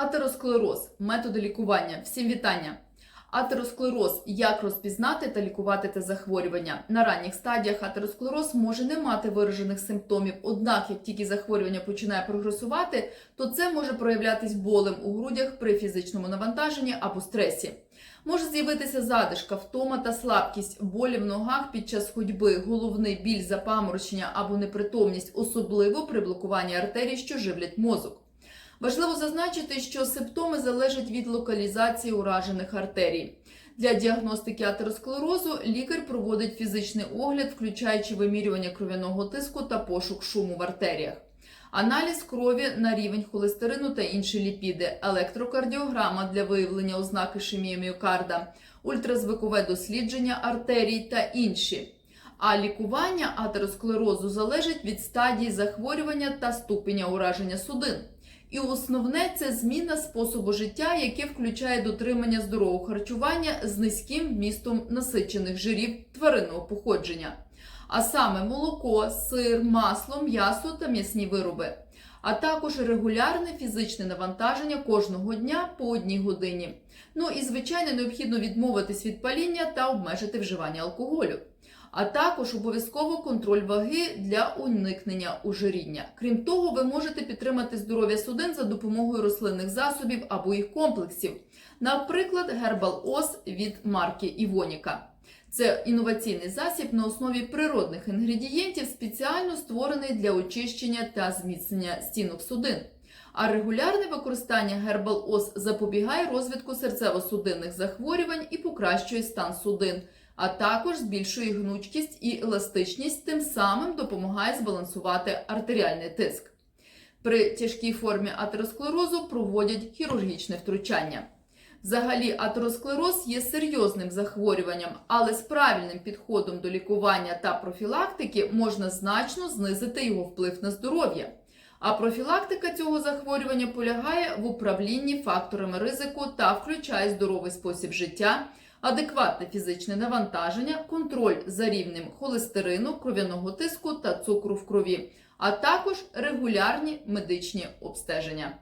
Атеросклероз методи лікування. Всім вітання. Атеросклероз як розпізнати та лікувати те захворювання. На ранніх стадіях атеросклероз може не мати виражених симптомів, однак, як тільки захворювання починає прогресувати, то це може проявлятись болем у грудях при фізичному навантаженні або стресі. Може з'явитися задишка, втома та слабкість, болі в ногах під час ходьби, головний біль, запаморочення або непритомність, особливо при блокуванні артерій, що живлять мозок. Важливо зазначити, що симптоми залежать від локалізації уражених артерій. Для діагностики атеросклерозу лікар проводить фізичний огляд, включаючи вимірювання кров'яного тиску та пошук шуму в артеріях. Аналіз крові на рівень холестерину та інші ліпіди, електрокардіограма для виявлення ознак ішемії міокарда, ультразвукове дослідження артерій та інші. А лікування атеросклерозу залежить від стадії захворювання та ступеня ураження судин. І основне це зміна способу життя, яке включає дотримання здорового харчування з низьким вмістом насичених жирів тваринного походження, а саме молоко, сир, масло, м'ясо та м'ясні вироби, а також регулярне фізичне навантаження кожного дня по одній годині. Ну і звичайно необхідно відмовитись від паління та обмежити вживання алкоголю а також обов'язково контроль ваги для уникнення ожиріння. Крім того, ви можете підтримати здоров'я судин за допомогою рослинних засобів або їх комплексів, наприклад, Herbal Os від марки Івоніка. Це інноваційний засіб на основі природних інгредієнтів, спеціально створений для очищення та зміцнення стінок судин. А регулярне використання Herbal Os запобігає розвитку серцево-судинних захворювань і покращує стан судин а також збільшує гнучкість і еластичність, тим самим допомагає збалансувати артеріальний тиск. При тяжкій формі атеросклерозу проводять хірургічне втручання. Взагалі, атеросклероз є серйозним захворюванням, але з правильним підходом до лікування та профілактики можна значно знизити його вплив на здоров'я. А профілактика цього захворювання полягає в управлінні факторами ризику та включає здоровий спосіб життя адекватне фізичне навантаження, контроль за рівнем холестерину, кров'яного тиску та цукру в крові, а також регулярні медичні обстеження.